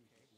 Okay.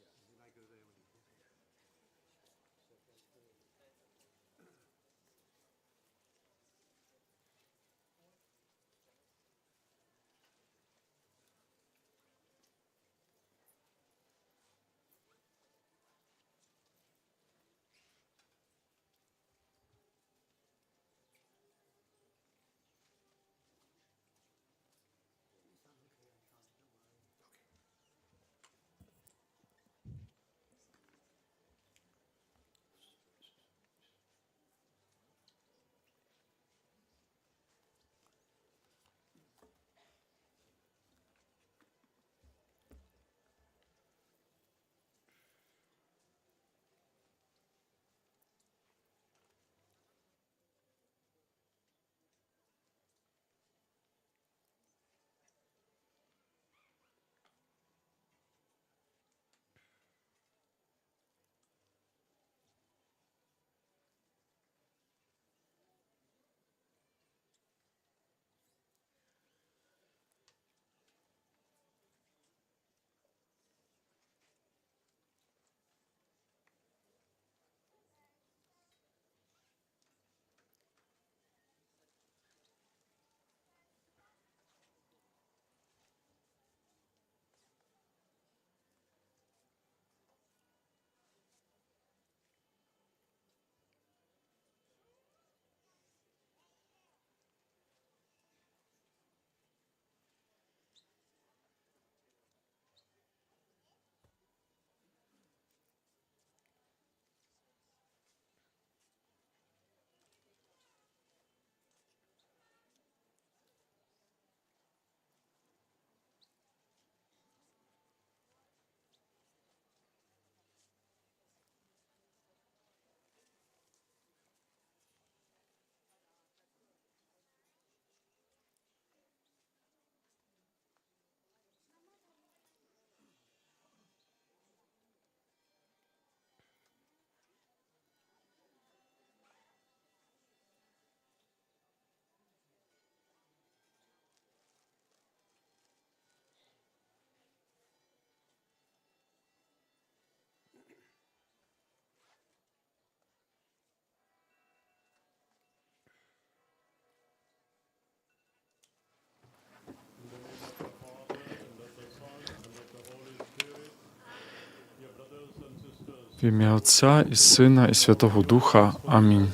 В ім'я Отця і Сина, і Святого Духа. Амінь.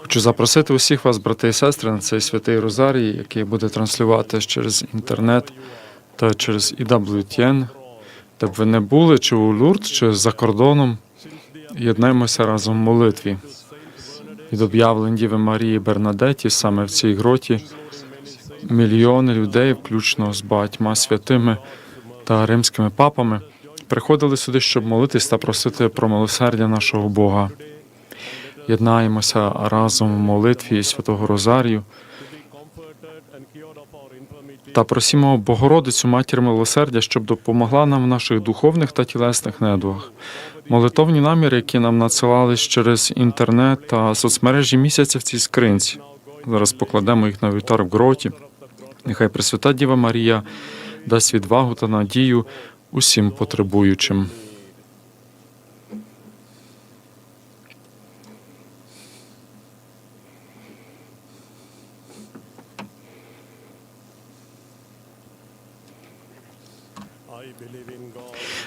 Хочу запросити усіх вас, брати і сестри, на цей святий Розарій, який буде транслювати через інтернет та через EWTN, де б ви не були, чи у Лурд, чи за кордоном. Єднаємося разом в молитві. Від об'явлень Діви Марії Бернадеті саме в цій гроті мільйони людей, включно з багатьма святими та римськими папами, приходили сюди, щоб молитись та просити про милосердя нашого Бога. Єднаємося разом в молитві Святого Розарію та просімо Богородицю Матір Милосердя, щоб допомогла нам в наших духовних та тілесних недугах. Молитовні наміри, які нам надсилались через інтернет та соцмережі місяця в цій скринці. Зараз покладемо їх на вівтар в гроті. Нехай Пресвята Діва Марія дасть відвагу та надію усім потребуючим.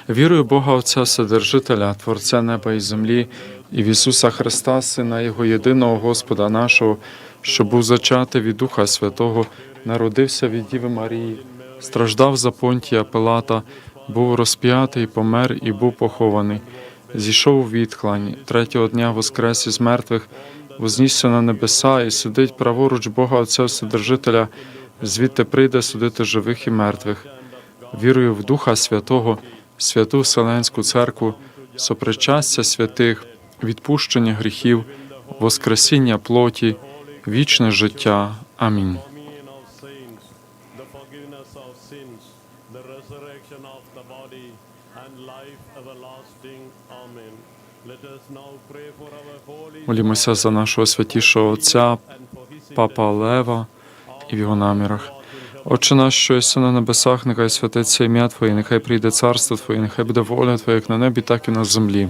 Вірую Бога Отця Вседержителя, Творця неба і землі, і в Ісуса Христа, Сина Його єдиного Господа нашого, що був зачатий від Духа Святого, народився від Діви Марії, страждав за понтія Пилата, був розп'ятий, помер і був похований. Зійшов у відклань, третього дня воскрес із мертвих, вознісся на небеса і сидить праворуч Бога Отця Вседержителя, звідти прийде судити живих і мертвих. Вірую в Духа Святого, святу Вселенську церкву, сопричастя святих, відпущення гріхів, воскресіння плоті, вічне життя. Амінь. Молімося за нашого святішого Отця, Папа Лева і в його намірах. Отче наш, що єси на небесах, нехай святиться ім'я Твоє, нехай прийде царство Твоє, нехай буде воля Твоя, як на небі, так і на землі.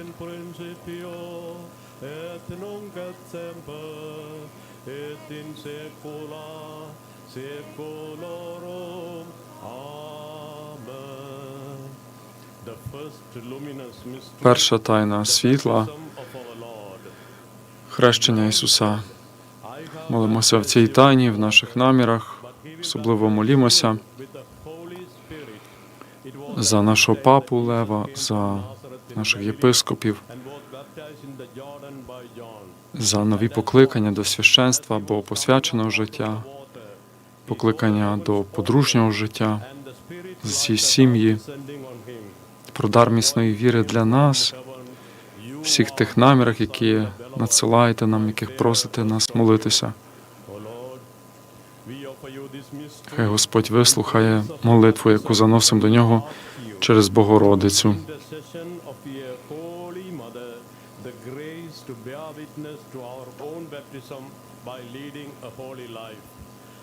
Перша тайна світла хрещення Ісуса. Молимося в цій тайні, в наших намірах, особливо молімося за нашого папу Лева, за наших єпископів, за нові покликання до священства або посвяченого життя, покликання до подружнього життя, зі сім'ї. Про дар міцної віри для нас, всіх тих намірах, які надсилаєте нам, яких просите нас молитися. Хай Господь вислухає молитву, яку заносимо до нього через Богородицю. by leading a holy life.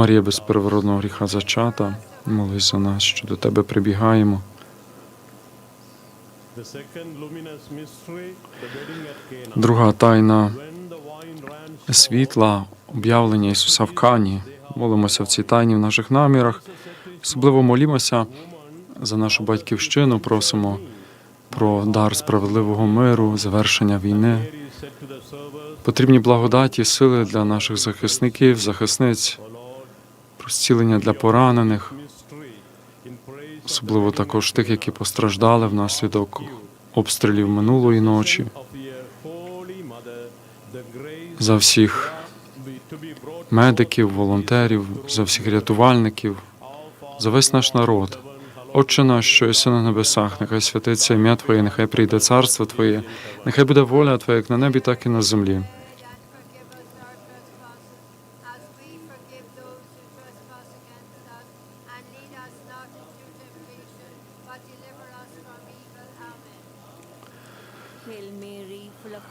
Марія без первородного гріха зачата, молись за нас, що до тебе прибігаємо. Друга тайна світла, об'явлення Ісуса в Кані. Молимося в цій тайні в наших намірах. Особливо молімося за нашу батьківщину, просимо про дар справедливого миру, завершення війни. Потрібні благодаті, сили для наших захисників, захисниць, про зцілення для поранених, особливо також тих, які постраждали внаслідок обстрілів минулої ночі, за всіх медиків, волонтерів, за всіх рятувальників, за весь наш народ. Отче наш, що єси на небесах, нехай святиться ім'я Твоє, нехай прийде царство Твоє, нехай буде воля Твоя, як на небі, так і на землі.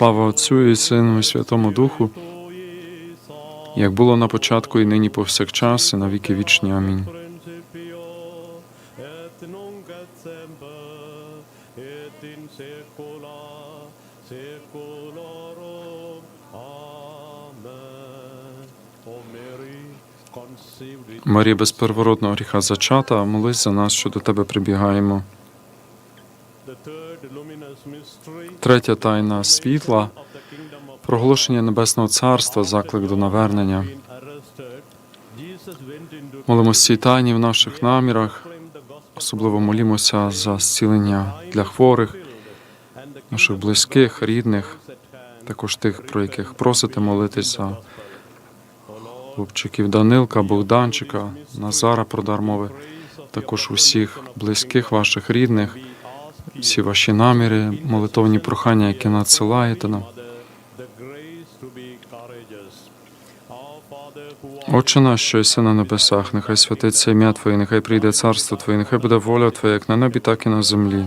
Слава Отцю і Сину, і Святому Духу, як було на початку, і нині повсякчас, і на віки вічні. Амінь. Марія без первородного гріха зачата, молись за нас, що до тебе прибігаємо. Третя тайна світла, проголошення Небесного Царства, заклик до навернення. Молимось цій тайні в наших намірах, Особливо молімося за зцілення для хворих, наших близьких, рідних, також тих, про яких просите молитись за хлопчиків Данилка, Богданчика, Назара Продармови, також усіх близьких ваших рідних, всі ваші наміри, молитовні прохання, які надсилаєте нам. Отче наш, що єси на небесах, нехай святиться ім'я Твоє, нехай прийде царство Твоє, нехай буде воля Твоя, як на небі, так і на землі.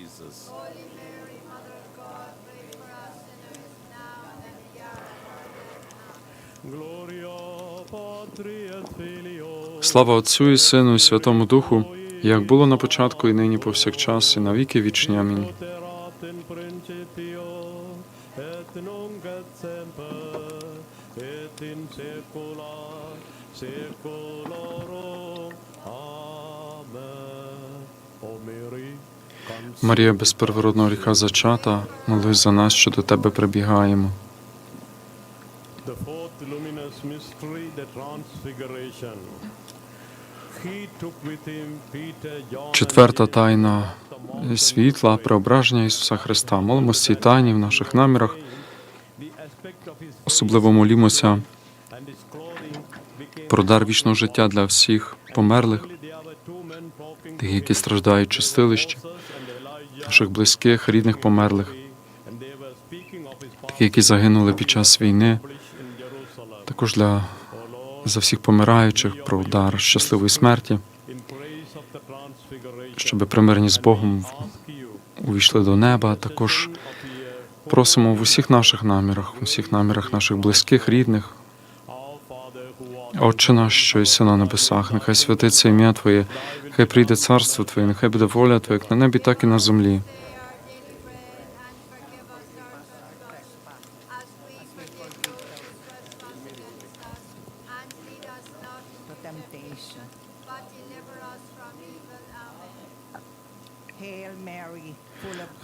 Слава Отцю і Сину, і Святому Духу, як було на початку, і нині повсякчас, і на віки вічні. Амінь. Марія без первородного гріха зачата, молись за нас, що до тебе прибігаємо. Четверта тайна світла, преображення Ісуса Христа. Молимося цій тайні в наших намірах. Особливо молімося про дар вічного життя для всіх померлих, тих, які страждають Elijah, наших близьких, рідних померлих, тих, які загинули під час війни, також для за всіх помираючих про дар щасливої смерті, in praise of щоб примирені з Богом увійшли до неба. Також просимо в усіх наших намірах, в усіх намірах наших близьких, рідних. Отче наш, що єси на небесах, нехай святиться ім'я Твоє, хай прийде царство Твоє, нехай буде воля Твоя, як на небі, так і на землі.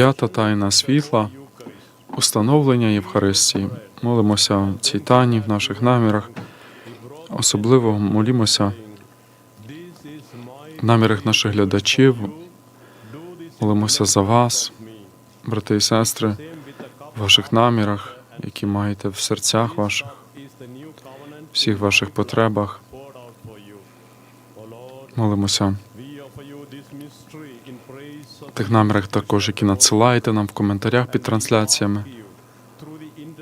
П'ята тайна світла, установлення Євхаристії. Молимося цій тайні в наших намірах. Особливо молімося в намірах наших глядачів. Молимося за вас, брати і сестри, в ваших намірах, які маєте в серцях ваших, всіх ваших потребах. Молимося тих намірах, також які надсилаєте нам в коментарях під трансляціями.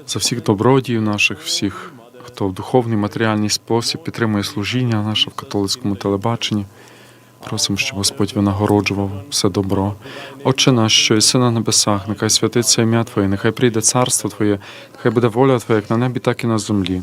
За всіх добродіїв наших, всіх, хто в духовний матеріальний спосіб підтримує служіння наше в католицькому телебаченні. Просимо, щоб Господь винагороджував все добро. Отче наш, що єси на небесах, нехай святиться ім'я Твоє, нехай прийде царство Твоє, нехай буде воля Твоя, як на небі, так і на землі.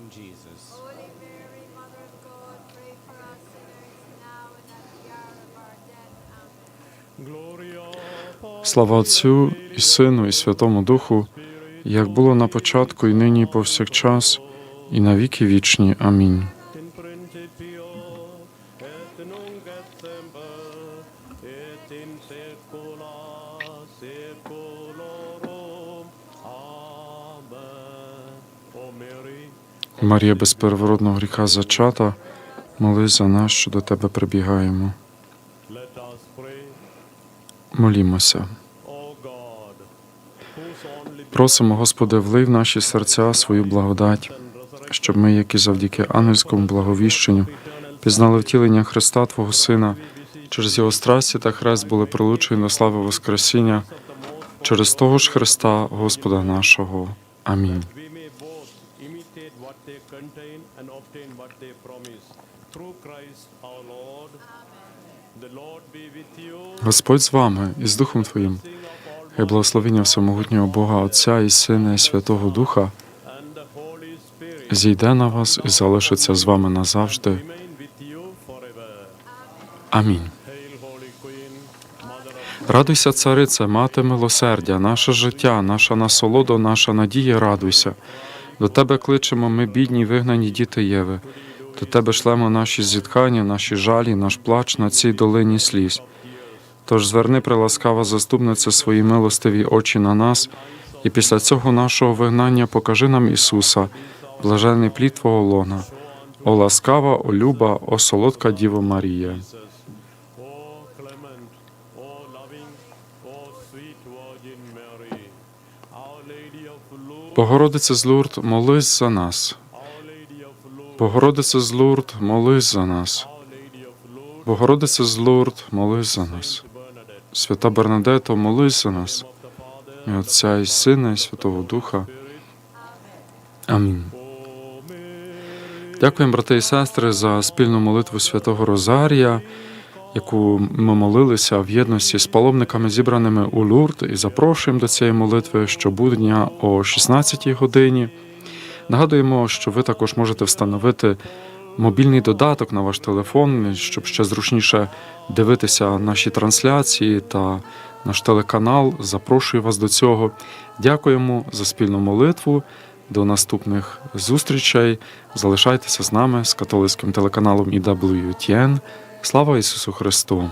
Слава Отцю і Сину, і Святому Духу, як було на початку, і нині, і повсякчас, і на віки вічні. Амінь. Марія без переворотного гріха зачата, молись за нас, що до тебе прибігаємо. Молімося. Просимо, Господи, влий в наші серця свою благодать, щоб ми, як і завдяки ангельському благовіщенню, пізнали втілення Христа Твого Сина, через Його страсті та хрест були прилучені до слави Воскресіння, через того ж Христа, Господа нашого. Амінь. Господь з вами і з Духом Твоїм. Хай благословення всемогутнього Бога Отця і Сина, і Святого Духа зійде на вас і залишиться з вами назавжди. Амінь. Радуйся, царице, мати милосердя, наше життя, наша насолода, наша надія, радуйся. До тебе кличемо ми, бідні, вигнані діти Єви. До тебе шлемо наші зітхання, наші жалі, наш плач на цій долині сліз. Тож зверни, приласкава заступниця, свої милостиві очі на нас, і після цього нашого вигнання покажи нам Ісуса, блажений плід Твого лона. О ласкава, о люба, о солодка Діво Марія. Богородице з Лурд, молись за нас. Богородице з Лурд, молись за нас. Богородице з Лурд, молись за нас. Свята Бернадето, молись за нас. І Отця і Сина, і Святого Духа. Амінь. Дякуємо, брати і сестри, за спільну молитву Святого Розарія, яку ми молилися в єдності з паломниками, зібраними у Лурд, і запрошуємо до цієї молитви щобудня о 16-й годині. Нагадуємо, що ви також можете встановити мобільний додаток на ваш телефон, щоб ще зручніше дивитися наші трансляції та наш телеканал. Запрошую вас до цього. Дякуємо за спільну молитву. До наступних зустрічей. Залишайтеся з нами з католицьким телеканалом EWTN. Слава Ісусу Христу!